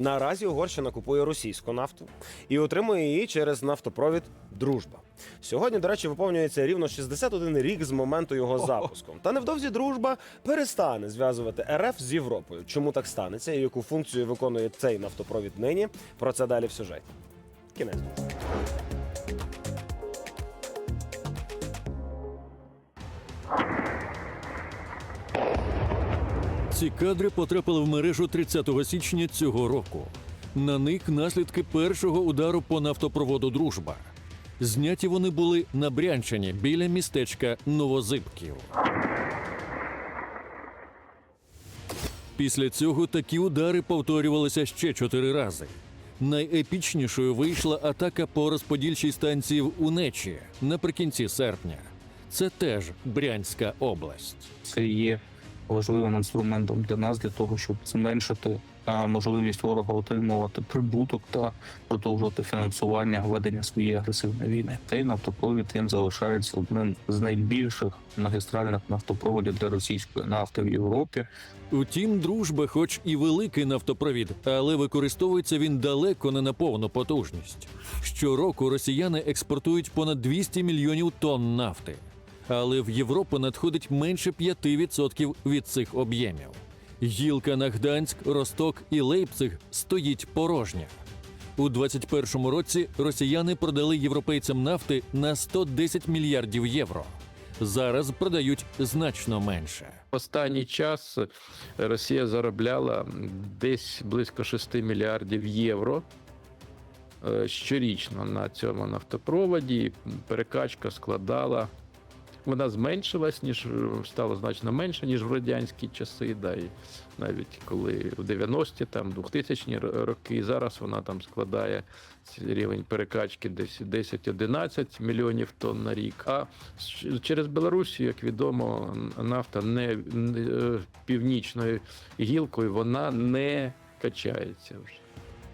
Наразі Угорщина купує російську нафту і отримує її через нафтопровід Дружба. Сьогодні, до речі, виповнюється рівно 61 рік з моменту його запуску. Та невдовзі дружба перестане зв'язувати РФ з Європою. Чому так станеться і яку функцію виконує цей нафтопровід нині? Про це далі в сюжеті. Кінець. Ці кадри потрапили в мережу 30 січня цього року. На них наслідки першого удару по нафтопроводу Дружба. Зняті вони були на Брянщині біля містечка Новозибків. Після цього такі удари повторювалися ще чотири рази. Найепічнішою вийшла атака по розподільчій станції в Унечі наприкінці серпня. Це теж Брянська область. це є важливим інструментом для нас для того, щоб зменшити можливість ворога отримувати прибуток та продовжувати фінансування ведення своєї агресивної війни. Цей нафтопровід він залишається одним з найбільших магістральних нафтопроводів для російської нафти в Європі. Утім, дружба, хоч і великий нафтопровід, але використовується він далеко не на повну потужність. Щороку росіяни експортують понад 200 мільйонів тонн нафти, але в Європу надходить менше 5% від цих об'ємів. Гілка на Гданськ, Росток і Лейпциг стоїть порожня. У 2021 році росіяни продали європейцям нафти на 110 мільярдів євро. Зараз продають значно менше. Останній час Росія заробляла десь близько 6 мільярдів євро е, щорічно на цьому нафтопроводі. Перекачка складала. Вона зменшилась, ніж е, стала значно менше, ніж в радянські часи, да, і навіть коли в 90-ті, там 2000-ні ро- роки, зараз вона там складає рівень перекачки десь 10-11 мільйонів тонн на рік. А через Білорусію, як відомо, нафта не, не північною гілкою, вона не качається вже.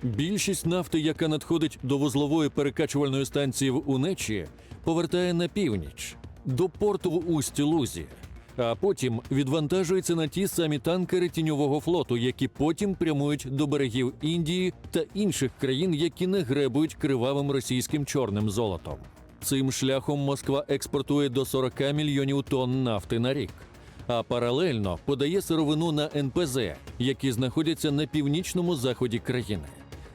Більшість нафти, яка надходить до вузлової перекачувальної станції в Унечі, повертає на північ до порту в Усті Лузі, а потім відвантажується на ті самі танкери тіньового флоту, які потім прямують до берегів Індії та інших країн, які не гребують кривавим російським чорним золотом. Цим шляхом Москва експортує до 40 мільйонів тонн нафти на рік. А паралельно подає сировину на НПЗ, які знаходяться на північному заході країни,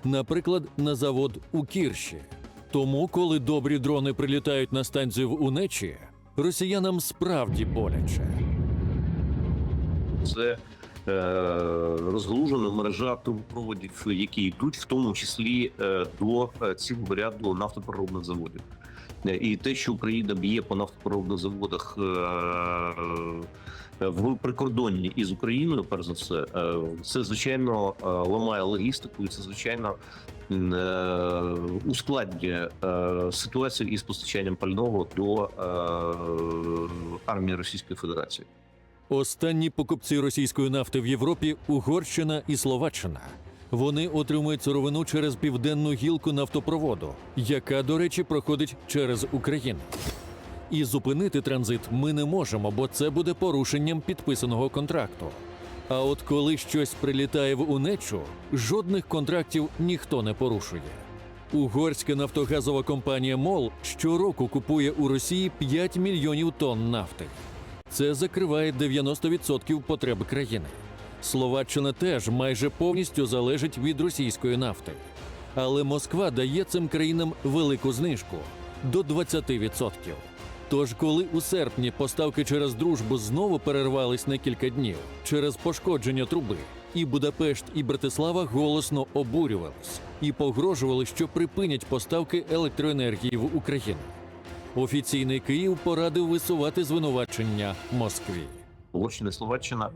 наприклад, на завод у Кірші. Тому, коли добрі дрони прилітають на станцію в Унечі, росіянам справді боляче. це е, розгалужена мережа трубопроводів, які йдуть в тому числі е, до е, цілого ряду нафтопереробних заводів. І те, що Україна б'є по нафтопереробних заводах е, в прикордонні із Україною, перш за все, е, це звичайно е, ламає логістику, і це звичайно ускладнює ситуацію із постачанням пального до армії Російської Федерації. Останні покупці російської нафти в Європі Угорщина і Словаччина. Вони отримують сировину через південну гілку нафтопроводу, яка, до речі, проходить через Україну. І зупинити транзит ми не можемо, бо це буде порушенням підписаного контракту. А от коли щось прилітає в Унечу, жодних контрактів ніхто не порушує. Угорська нафтогазова компанія МОЛ щороку купує у Росії 5 мільйонів тонн нафти. Це закриває 90% потреб країни. Словаччина теж майже повністю залежить від російської нафти. Але Москва дає цим країнам велику знижку до 20%. Тож, коли у серпні поставки через дружбу знову перервались на кілька днів через пошкодження труби, і Будапешт і Братислава голосно обурювались і погрожували, що припинять поставки електроенергії в Україну. Офіційний Київ порадив висувати звинувачення Москві. Угорщина Словаччина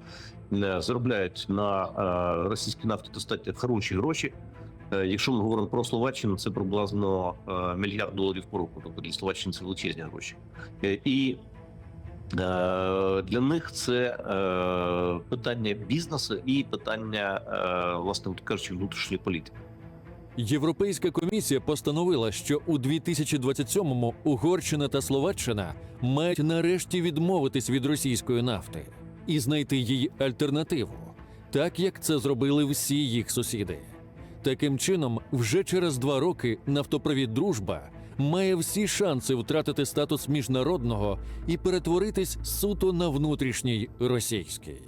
заробляють на е, російській нафті достатньо хороші гроші. Е, Якщо ми говоримо про Словаччину, це приблизно е, мільярд доларів по року. Тобто для Словаччини це величезні гроші. Е, І е, для них це е, питання бізнесу і питання, е, власне кажучи, внутрішньої політики. Європейська комісія постановила, що у 2027-му Угорщина та Словаччина мають нарешті відмовитись від російської нафти і знайти їй альтернативу, так як це зробили всі їх сусіди. Таким чином, вже через два роки нафтопровід Дружба має всі шанси втратити статус міжнародного і перетворитись суто на внутрішній російський.